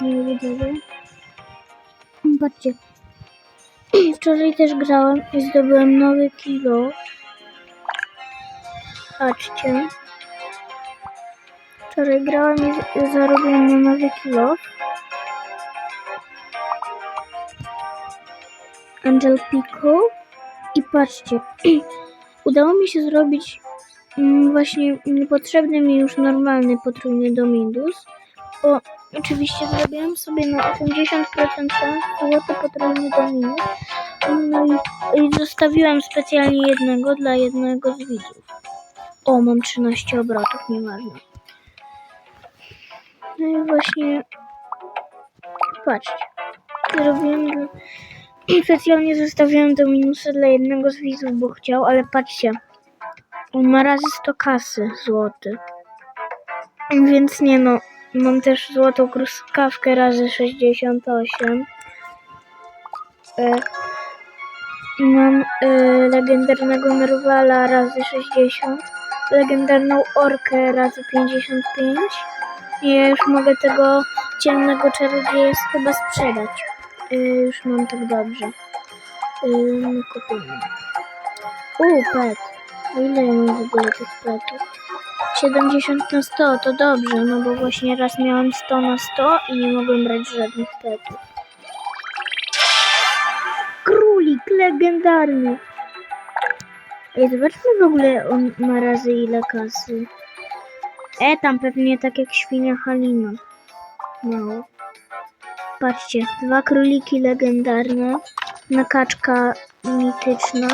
Nie widzowie. Patrzcie. Wczoraj też grałem i zdobyłem nowy kilo. Patrzcie. Wczoraj grałem i zarobiłem nowy kilo. Angel Pico. I patrzcie. Udało mi się zrobić mm, właśnie niepotrzebny mi już normalny potrójny Domindus. Bo oczywiście zrobiłem sobie na 80% złoty potrójny Dominus. No i, i zostawiłem specjalnie jednego dla jednego z widzów. O, mam 13 obrotów, nieważne. No i właśnie patrzcie. Zrobiłem. Specjalnie zostawiłem do minusa dla jednego z widzów, bo chciał, ale patrzcie. On ma razy 100 kasy złoty. Więc nie no. Mam też złotą truskawkę razy 68. E, mam e, legendarnego Nerwala razy 60. Legendarną Orkę razy 55. I ja już mogę tego ciemnego czarodzieja chyba sprzedać. E, już mam tak dobrze. E, no kupimy. U, pet. Ile ja mam w ogóle tych petów? 70 na 100 to dobrze, no bo właśnie raz miałem 100 na 100 i nie mogłem brać żadnych petów. Królik legendarny. Ej, zobaczmy w ogóle on ma razy ile kasy. E, tam pewnie tak jak świnia Halina. No. Patrzcie, dwa króliki legendarne, nakaczka mityczna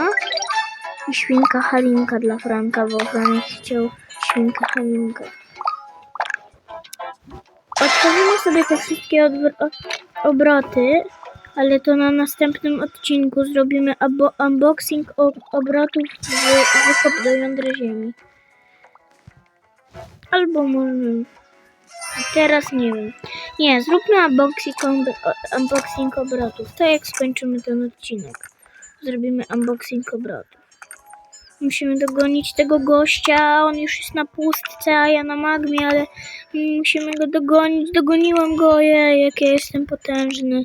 i świnka Halinka dla Franka, bo Franek chciał świnkę Halinkę. Odstawimy sobie te wszystkie obroty, ale to na następnym odcinku zrobimy unboxing obrotów w wykop do jądra ziemi. Albo może... Teraz nie wiem. Nie, zróbmy unboxing, unboxing obrotów. To jak skończymy ten odcinek. Zrobimy unboxing obrotów. Musimy dogonić tego gościa. On już jest na pustce, a ja na magmie, ale musimy go dogonić. Dogoniłem go, ojej, jak ja jestem potężny.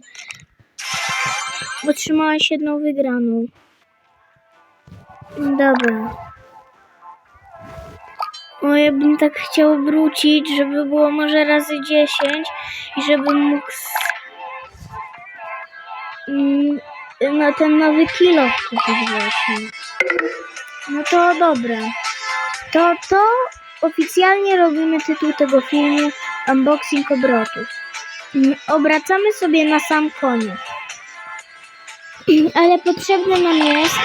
Otrzymałeś jedną wygraną. Dobra. O, ja bym tak chciał wrócić, żeby było może razy 10 i żebym mógł mm, na ten nowy kilo kupić właśnie. No to dobra. To to oficjalnie robimy tytuł tego filmu Unboxing obrotów. Mm, Obracamy sobie na sam koniec. Ale potrzebne nam jest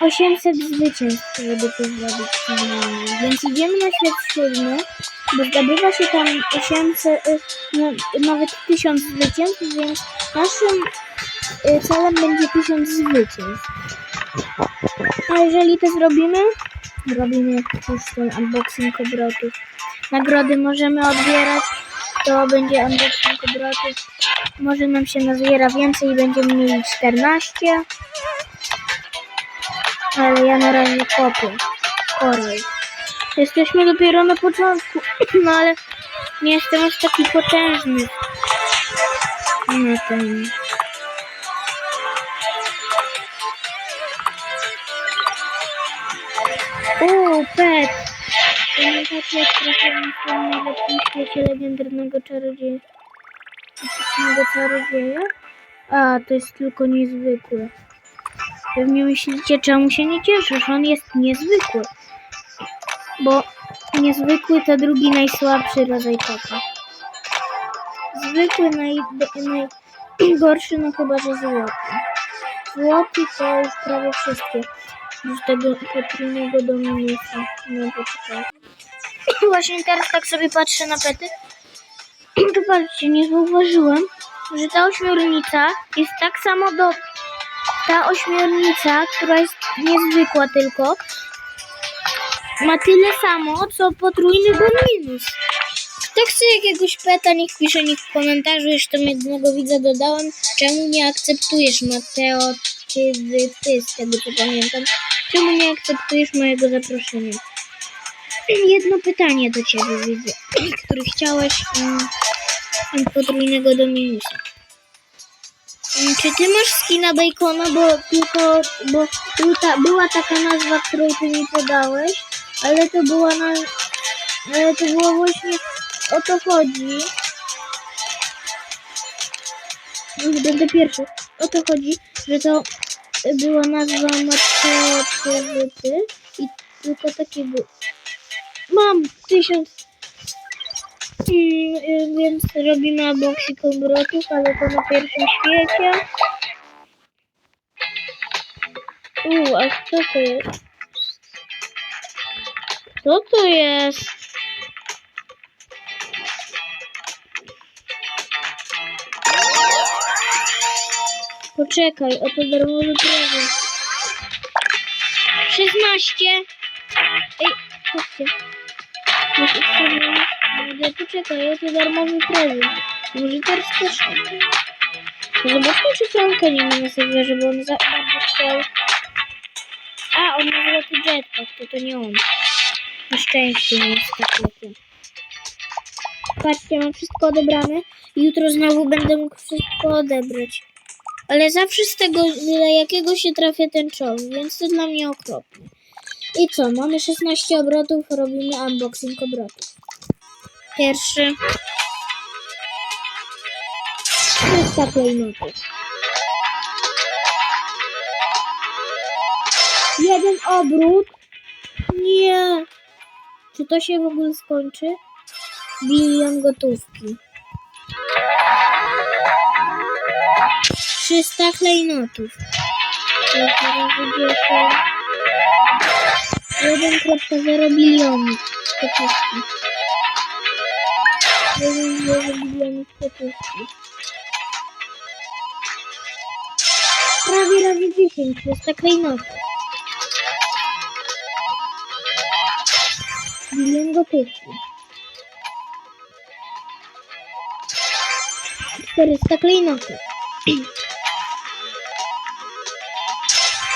800 zwycięstw, żeby to zrobić. Więc idziemy na świat siódmy, bo zdobywa się tam 800, y, no, nawet 1000 zwycięstw, więc naszym y, celem będzie 1000 zwycięstw. A jeżeli to zrobimy, robimy już ten unboxing obrotów. Nagrody możemy odbierać, to będzie unboxing obrotów. Może nam się nazbiera więcej i będziemy mieli 14. Ale ja na razie kopię. Koroj. Jesteśmy dopiero na początku, no ale nie jestem aż taki potężny. Na ten. O, pet! Pamiętacie, jak trafiłem w tym najlepszym świecie legendarnego czarodzieja? Czarodzieja? A, to jest tylko niezwykły. Pewnie myślicie, czemu się nie cieszysz? On jest niezwykły. Bo niezwykły to drugi najsłabszy rodzaj kota. Zwykły naj, najgorszy, no chyba, że złoty. Złoty to już prawie wszystkie. Już tego potrójnego dominusa. No poczekaj. Właśnie teraz tak sobie patrzę na pety. To patrzcie, nie zauważyłem, że ta ośmiornica jest tak samo do... Ta ośmiornica, która jest niezwykła tylko, ma tyle samo, co potrójny dominus. Kto chce jakiegoś peta, niech pisze, niech w komentarzu, jeszcze jednego widza dodałem, czemu nie akceptujesz Mateo czy ty, z tego co pamiętam, czemu nie akceptujesz mojego zaproszenia? Jedno pytanie do ciebie widzę, który chciałeś... Mm, podwójnego Dominusa. Mm, Czy ty masz skina Bacona, bo tylko, bo ta, była taka nazwa, którą ty mi podałeś, ale to była na, ale to było właśnie, o to chodzi. Już Będę pierwszy. O to chodzi, że to była nazwa Matkowy i tylko taki był. Mam tysiąc Mm, więc robimy unboxing obrotów, ale to na pierwszym świecie. Uuu, a co to jest? Co to jest? Poczekaj, oto darmowy prezent. 16! Ej, chodźcie. Będę poczekaj, oto darmowy prezent. Może teraz też. Zobaczmy, czy Franka nie ma na serwerze, bo on za bardzo chciał. A, on ma złoty jetpack, to to nie on. Na szczęście nie jest tak. Patrzcie, mam wszystko odebrane. Jutro znowu będę mógł wszystko odebrać. Ale zawsze z tego, dla jakiego się trafia ten czołg, więc to dla mnie okropne. I co, mamy 16 obrotów, robimy unboxing obrotów. Pierwszy. 300 klejnotów. Jeden obrót. Nie. Czy to się w ogóle skończy? Bilion gotówki. 300 klejnotów. To jest razy 10. 1,0 bilionu gotówki. 1,0 bilionów gotówki. Prawie razy 10, to jest ta klejnota. Bilion gotówki. 400 klejnotów.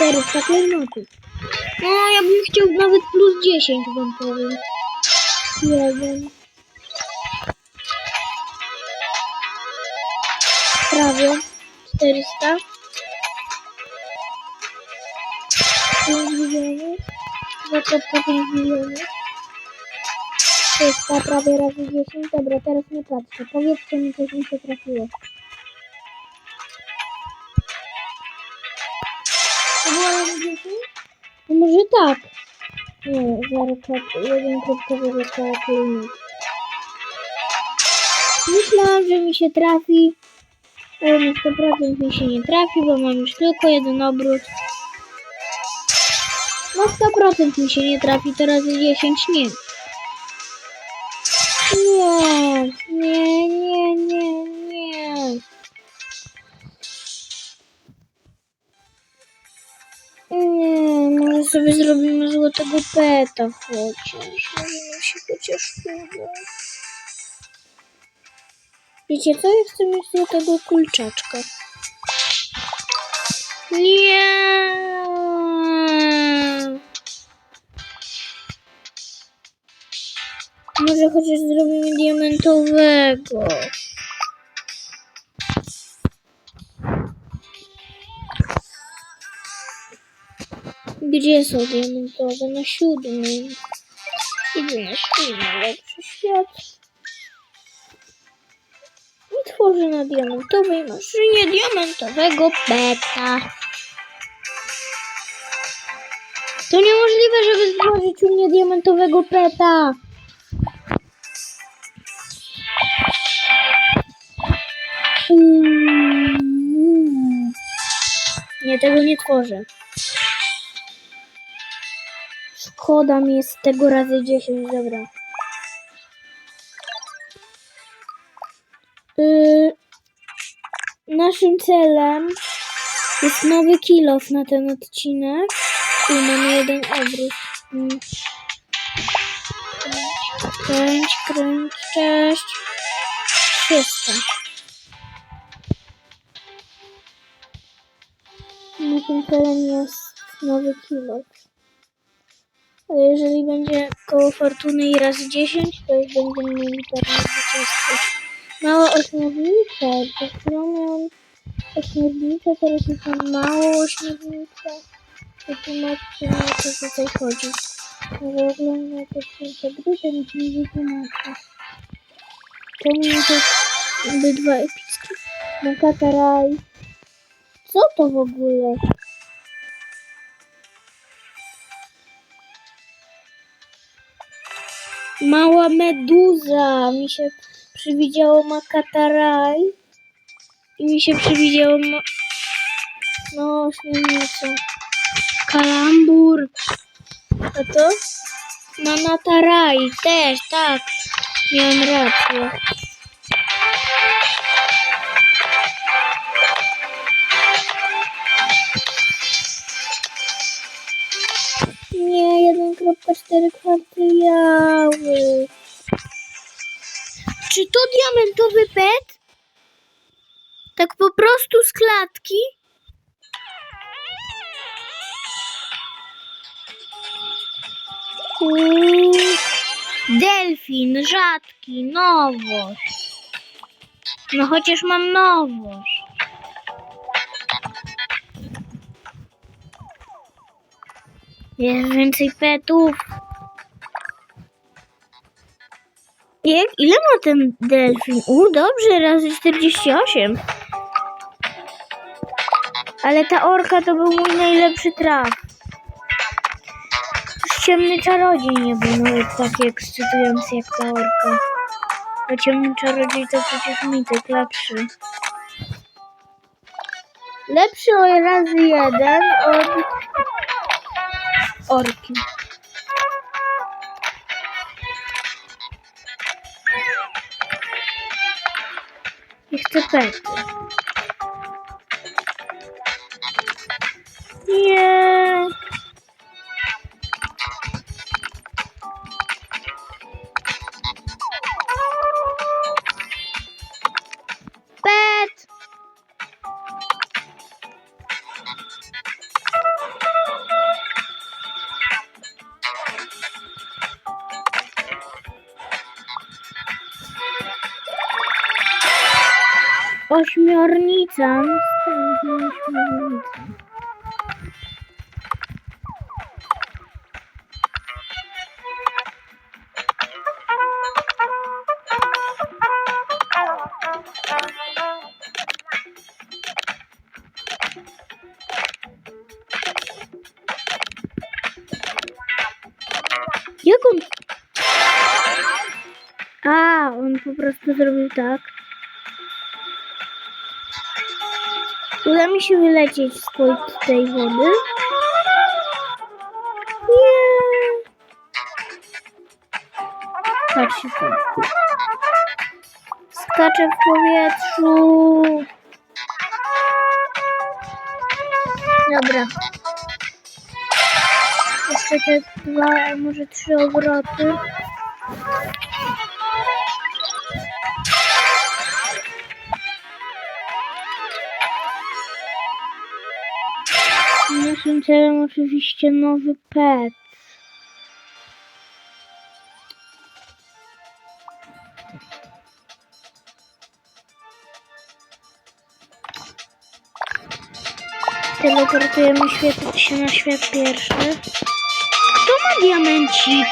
400 klejnotów. No, ja bym chciał nawet plus 10, wam powiem. Jeden. Prawie. 400. 5 milionów. 2,5 milionów. 300 prawie razy 10. Dobra, teraz nie patrzę. Powiedzcie mi, coś mi się trafiło. Może tak. Nie, 1,0 klinik. Myślałam, że mi się trafi, ale na 100% mi się nie trafi, bo mam już tylko jeden obrót. Na 100% mi się nie trafi, to razy 10 nie. Peta chociaż. Może mi się chociaż uda. Wiecie co? Ja chcę mieć złotego kulczaczka. Nie. Może chociaż zrobimy diamentowego. Gdzie są diamentowe? Na siódmym. Idę na siódmy, lepszy świat. I tworzę na diamentowej maszynie diamentowego peta. To niemożliwe, żeby stworzyć u mnie diamentowego peta. Mm. Nie, tego nie tworzę. Szkoda mi jest tego razy 10, dobra. Yy, naszym celem jest nowy kilof na ten odcinek. Tu mamy jeden obrót. Mm. Kręć, kręć, cześć. 300. Naszym celem jest nowy kilof. Ale jeżeli będzie koło fortuny i razy 10, to już będziemy mieli pewne zwycięstwo. Małe ośmiornice. Przed chwilą miałam ośmiornicę, teraz już mam małą ośmiornicę. Wytłumaczcie mi, o co tutaj chodzi. Może oglądam jakieś te gry, to nic nie wytłumaczę. Czemu mi to obydwa epickie? Makataraj. Co to w ogóle? Mała meduza. Mi się przywidziało makataraj. I mi się przywidziało ma... No, śmielnica. Kalambur. A to? Mamataraj. Też, tak. Miałem rację. 1.4 kwartylały. Czy to diamentowy pet? Tak po prostu z klatki? Uuu, delfin, rzadki, nowość. No chociaż mam nowość. Jest więcej petów. Jak, ile ma ten delfin? U, dobrze, razy 48. Ale ta orka to był mój najlepszy traf. Ciemny czarodziej nie był nawet taki ekscytujący jak ta orka. Bo ciemny czarodziej to przecież mityk lepszy. Lepszy o razy jeden od orki. I pety. Ośmiornica. Jak on... A, on po prostu zrobił tak. Uda mi się wylecieć z tej- wody. Nie. Patrzcie tam. Skaczę w powietrzu. Dobra. Jeszcze te dwa, może trzy obroty. Naszym celem oczywiście nowy pet. Teleportujemy świat, się na świat pierwszy. Kto ma diamencik?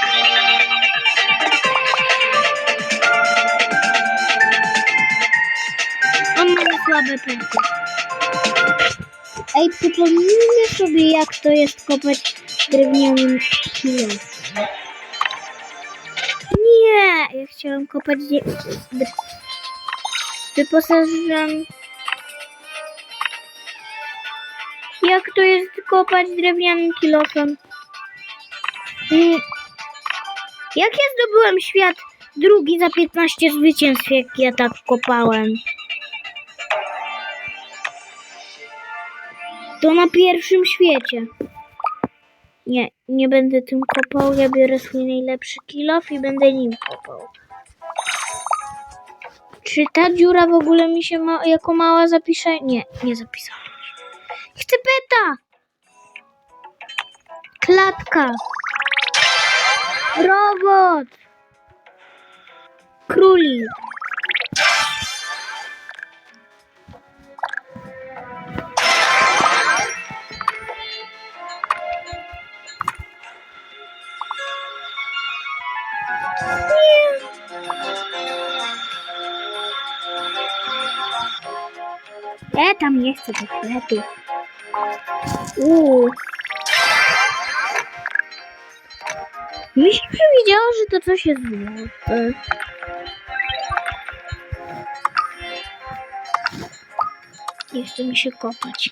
On ma słabe pety. Ej, przypomnijmy sobie, jak to jest kopać drewnianym kilofem. Nie! Ja chciałam kopać wyposażam. Jak to jest kopać drewnianym kilofem? Mm. Jak ja zdobyłem świat drugi za 15 zwycięstw, jak ja tak kopałem? To na pierwszym świecie. Nie, nie będę tym kopał. Ja biorę swój najlepszy kilof i będę nim kopał. Czy ta dziura w ogóle mi się ma, jako mała zapisze? Nie, nie zapisałam. Chcę peta! Klatka! Robot! Królik! Tam nie chcę tych. Uuu. Mi się przewidziało, że to coś jest złote. Jeszcze mi się kopać.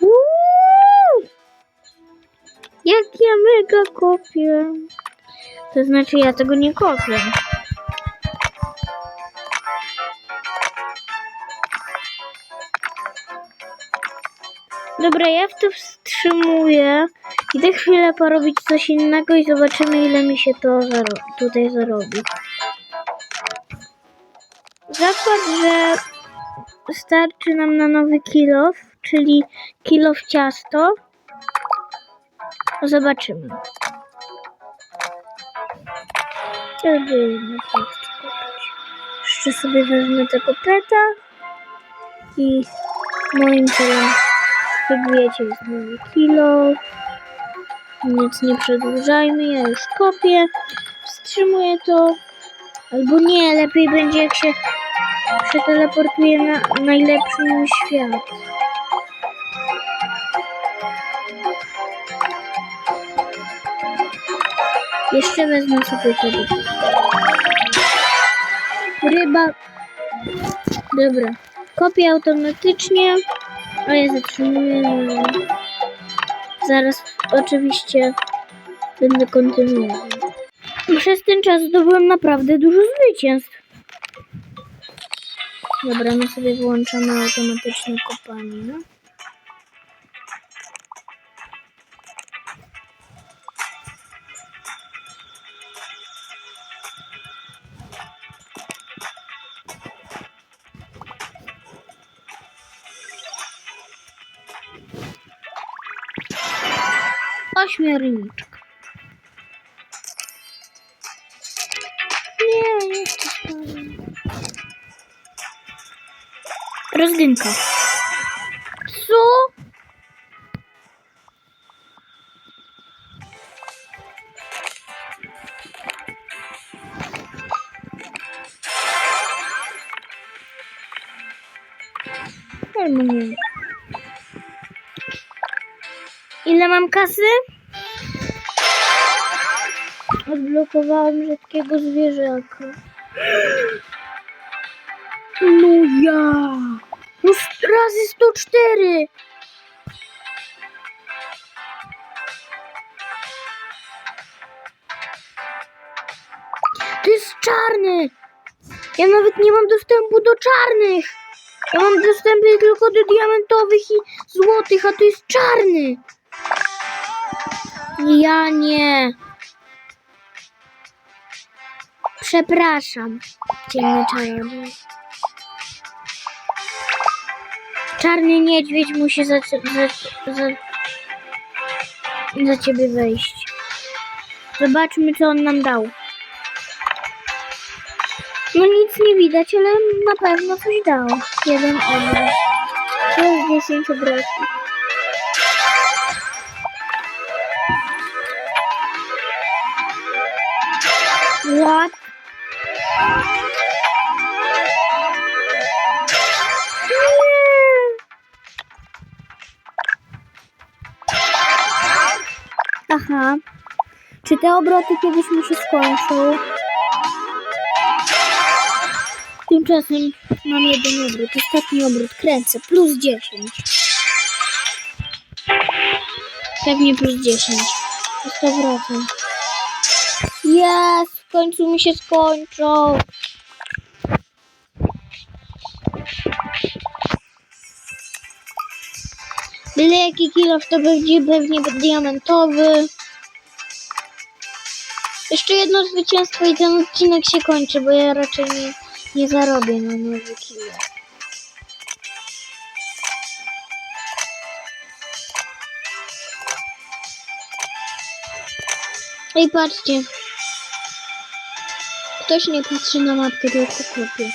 Uuu! Jak ja mega kopię. To znaczy ja tego nie kopię. Dobra, ja w to wstrzymuję. Idę chwilę porobić coś innego i zobaczymy ile mi się to zaro- tutaj zarobi. Zakład, że starczy nam na nowy kilof, czyli kilof ciasto. Zobaczymy. Żeby nie chcę kupić. Jeszcze sobie wezmę tego peta i moim celem, jak wiecie, jest nowy kilo. Nic nie przedłużajmy, ja już kopię. Wstrzymuję to. Albo nie, lepiej będzie jak się przeteleportuję na najlepszy świat. Jeszcze wezmę sobie to. Ryba. Dobra. Kopię automatycznie. A ja zatrzymuję. Zaraz oczywiście będę kontynuował. Przez ten czas zdobyłem naprawdę dużo zwycięstw. Dobra, my sobie wyłączamy automatyczne kopanie. Ośmiorniczka. Nie, spać. Rozdynka. Mam kasy? Odblokowałem rzadkiego zwierzaka. No ja! Już razy 104! To jest czarny! Ja nawet nie mam dostępu do czarnych! Ja mam dostęp tylko do diamentowych i złotych, a to jest czarny! Ja nie. Przepraszam, ciemny czarodziej. Czarny niedźwiedź musi za, za, za, za ciebie wejść. Zobaczmy, co on nam dał. No nic nie widać, ale na pewno coś dał. Jeden obraz. To jest 10 obrazów. What? Aha. Czy te obroty kiedyś mu się skończą? Tymczasem mam jeden obrót. Ostatni obrót kręcę. Plus 10. Pewnie plus 10. To 100%. Jest! W końcu mi się skończą. Byle jaki kilof to będzie pewnie diamentowy. Jeszcze jedno zwycięstwo i ten odcinek się kończy, bo ja raczej nie, nie zarobię na nowy kilo. Ej, patrzcie. Ktoś nie patrzy na mapkę, tylko kopie.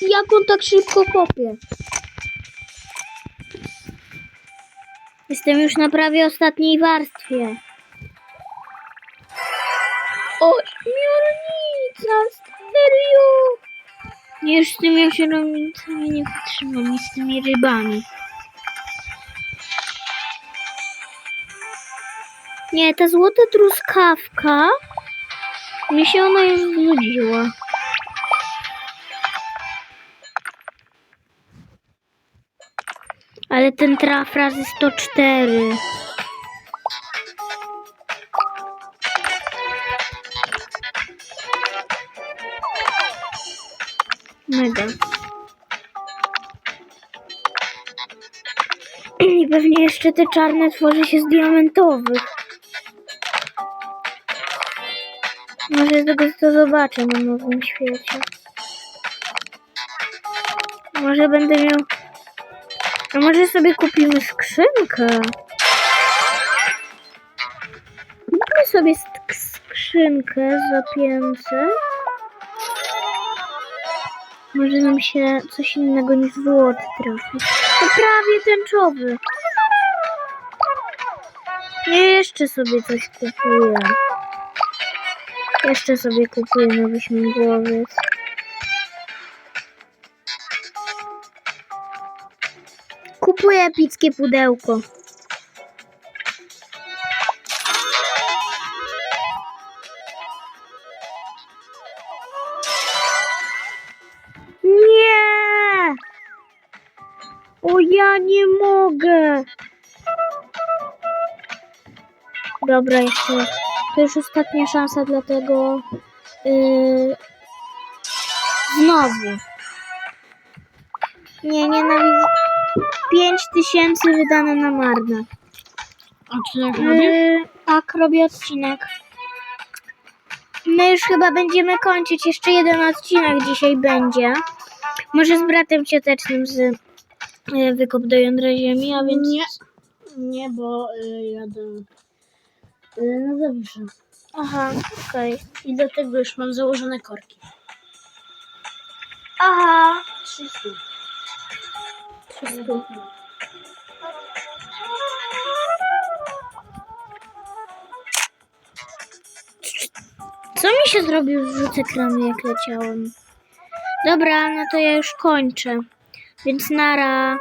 Jak on tak szybko kopie? Jestem już na prawie ostatniej warstwie. Ośmiornica, serio? Nie, już z tymi ośmiornicami nie wytrzymam, z tymi rybami. Nie, ta złota truskawka mi się ona już znudziła. Ale ten traf razy 104. Mega. I pewnie jeszcze te czarne tworzy się z diamentowych. Może tego to zobaczę na nowym świecie. Może będę miał... A może sobie kupimy skrzynkę? Kupmy sobie sk- skrzynkę za 500. Może nam się coś innego niż złoty trafi. To prawie tęczowy. Jeszcze sobie coś kupuję. Jeszcze sobie kupuję nowy śmigłowiec. Kupuję epickie pudełko. Nie! O ja nie mogę! Dobra, jeszcze. To już ostatnia szansa, dlatego. Yy, znowu. Nie, nienawidzę. 5 tysięcy wydane na marne. Tak robię? Yy, tak, robię odcinek. My już chyba będziemy kończyć. Jeszcze jeden odcinek dzisiaj będzie. Może z bratem ciotecznym z yy, Wykop do jądra ziemi, a więc... Nie. Nie, bo y, jadę y, na zawiszę. Aha, okej. I do tego już mam założone korki. Aha. 300. 300. Co mi się zrobił zrzut ekranu, jak leciałem? Dobra, no to ja już kończę. Więc nara.